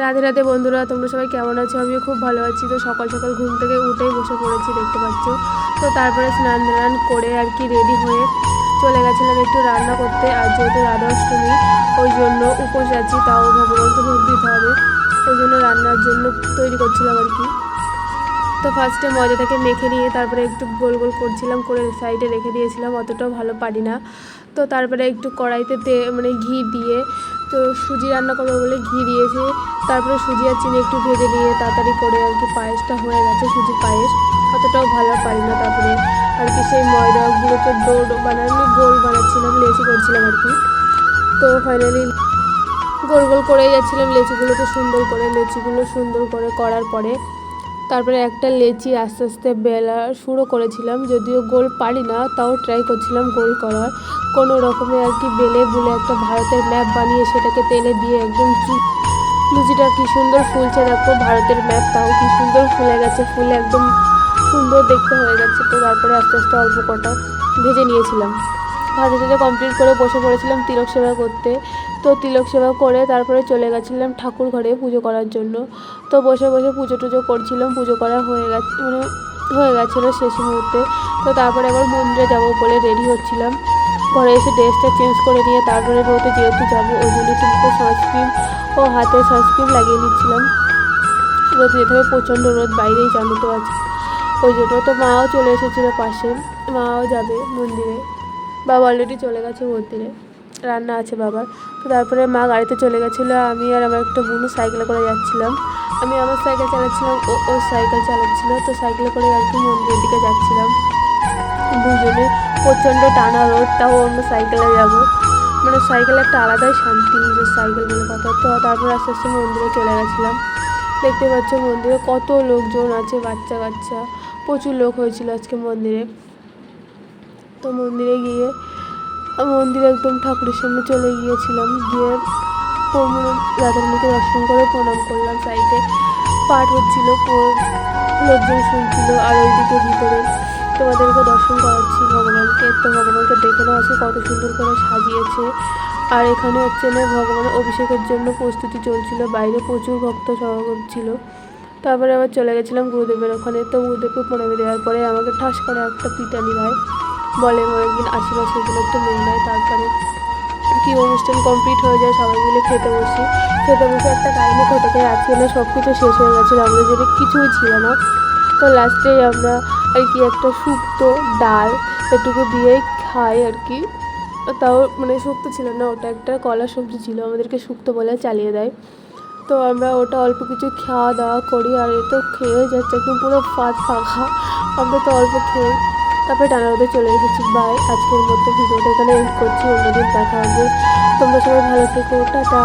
রাধে রাতে বন্ধুরা, তোমরা সবাই কেমন আছো? আমিও খুব ভালো আছি। তো সকাল সকাল ঘুম থেকে উঠেই বসে পড়েছি, দেখতে পাচ্ছ। তো তারপরে স্নান টান করে আর কি রেডি হয়ে চলে গেছিলাম একটু রান্না করতে। আর যেহেতু রাধা অষ্টমী ওই জন্য উপোস আছি, তাও ভগবানকে ভোগ দিতে হবে। ওই জন্য রান্নার জন্য তৈরি করছিলাম আর কি। তো ফার্স্টে ময়দাটাকে মেখে নিয়ে তারপরে একটু গোল গোল করছিলাম, করে সাইডে রেখে দিয়েছিলাম, অতটাও ভালো পারি না। তো তারপরে একটু কড়াইতে মানে ঘি দিয়ে, তো সুজি রান্না করব বলে ঘি দিয়েছে। তারপরে সুজি আর চিনি একটু ভেজে নিয়ে তাড়াতাড়ি করে আর কি পায়েসটা হয়ে গেছে, সুজির পায়েস। অতটাও ভালো পারি না তারপরে। আর কি সেই ময়দাগুলোকে দৌড় বানানো গোল বানাচ্ছিলাম, লেচি করছিলাম আর কি। তো ফাইনালি গোল গোল করে যাচ্ছিলাম লেচিগুলোকে সুন্দর করে, লেচিগুলো সুন্দর করে করার পরে তারপরে একটা লেচি আস্তে আস্তে বেলা শুরু করেছিলাম, যদিও গোল পারি না তাও ট্রাই করছিলাম গোল করার। কোনো রকমে আর কি বেলে বুলে একটা ভারতের ম্যাপ বানিয়ে সেটাকে তেলে দিয়ে একদম লুচিটা কি সুন্দর ফুলছে দেখো, ভারতের ম্যাপ তাও কি সুন্দর ফুলে গেছে, ফুলে একদম সুন্দর দেখতে হয়ে গেছে। তো তারপরে আস্তে আস্তে অল্প কটা ভেজে নিয়েছিলাম। ভাজা টাজা কমপ্লিট করে বসে পড়েছিলাম তিলক সেবা করতে। তো তিলক সেবা করে তারপরে চলে গেছিলাম ঠাকুর ঘরে পুজো করার জন্য। তো বসে বসে পুজো টুজো করছিলাম, পুজো করা হয়ে গেছে মানে হয়ে গেছিল শেষ মুহূর্তে। তো তারপরে আবার মন্দিরে যাব বলে রেডি হচ্ছিলাম। ঘরে এসে ড্রেসটা চেঞ্জ করে নিয়ে তারপরে রোদে যেহেতু যাব, ওই জন্য একটু সানস্ক্রিন ও হাতে সানস্ক্রিন লাগিয়ে নিচ্ছিলাম। রোদ যেতে হবে, প্রচণ্ড রোদ, বাইরেই জানো তো আছে ওই জন্য তো মাও চলে এসেছিল পাশে, মাও যাবে মন্দিরে। বাবা অলরেডি চলে গেছে মন্দিরে। রান্না আছে বাবার। তো তারপরে মা গাড়িতে চলে গেছিল, আমি আর আমার একটা বোনও সাইকেলে করে যাচ্ছিলাম। আমি আমার সাইকেল চালাচ্ছিলাম, ও, ওর সাইকেল চালাচ্ছিল, তো সাইকেলে করে আর কি মন্দিরের দিকে যাচ্ছিলাম। দুজনে প্রচণ্ড টানা রোদ, তাও অন্য সাইকেলে যাব। মানে সাইকেলে একটা আলাদাই শান্তি নিজের সাইকেল বলে কথা। তো তারপর আস্তে আস্তে মন্দিরে চলে গেছিলাম। দেখতে পাচ্ছ মন্দিরে কত লোকজন আছে বাচ্চা কাচ্চা প্রচুর লোক হয়েছিল আজকে মন্দিরে। তো মন্দিরে গিয়ে মন্দিরে একদম ঠাকুরের সামনে চলে গিয়েছিলাম। গিয়ে রাধারণীকে দর্শন করে প্রণাম করলাম। সাইডে পাঠ হচ্ছিল লোকজন শুনছিল, আর ওইদিকে ভিতরে তোমাদেরকে দর্শন করাচ্ছি ভগবানকে। তো ভগবানকে দেখে নেওয়া আছে কত সুন্দর করে সাজিয়েছে। আর এখানে হচ্ছে না, ভগবানের অভিষেকের জন্য প্রস্তুতি চলছিল, বাইরে প্রচুর ভক্ত সমাগম ছিল। তারপরে আবার চলে গেছিলাম গুরুদেবের ওখানে। তো গুরুদেবকে প্রণাম দেওয়ার পরে আমাকে ঠাস করে একটা পিটানি দেয়। বলে আশীর্বাদ সেগুলো একটু মেনে নেয় তারপরে কি অনুষ্ঠান কমপ্লিট হয়ে যায়, সবাই মিলে খেতে বসি। খেতে বসে একটা কাহিনী আজকে না সব কিছু শেষ হয়ে গেছিল আমাদের জন্য কিছুই ছিল না। তো লাস্টেই আমরা আর কি একটা শুক্তো ডাল এটুকু দিয়েই খাই আর কি। তাও মানে শুক্তো ছিল না, ওটা একটা কলা সবজি ছিল, আমাদেরকে শুক্তো বলে চালিয়ে দেয়। তো আমরা ওটা অল্প কিছু খাওয়া দাওয়া করি আর এ তো খেয়ে যাচ্ছে, একদম পুরো ফাঁক ফাঁকা। আমরা তো অল্প খেয়ে তারপরে টানা রোদে চলে এসেছি। বাই, আজকের মধ্যে ভিডিওটা এখানে এন্ড করছি। অন্যদিন দেখা হবে। তোমরা সবাই ভালো থেকো, টাটা।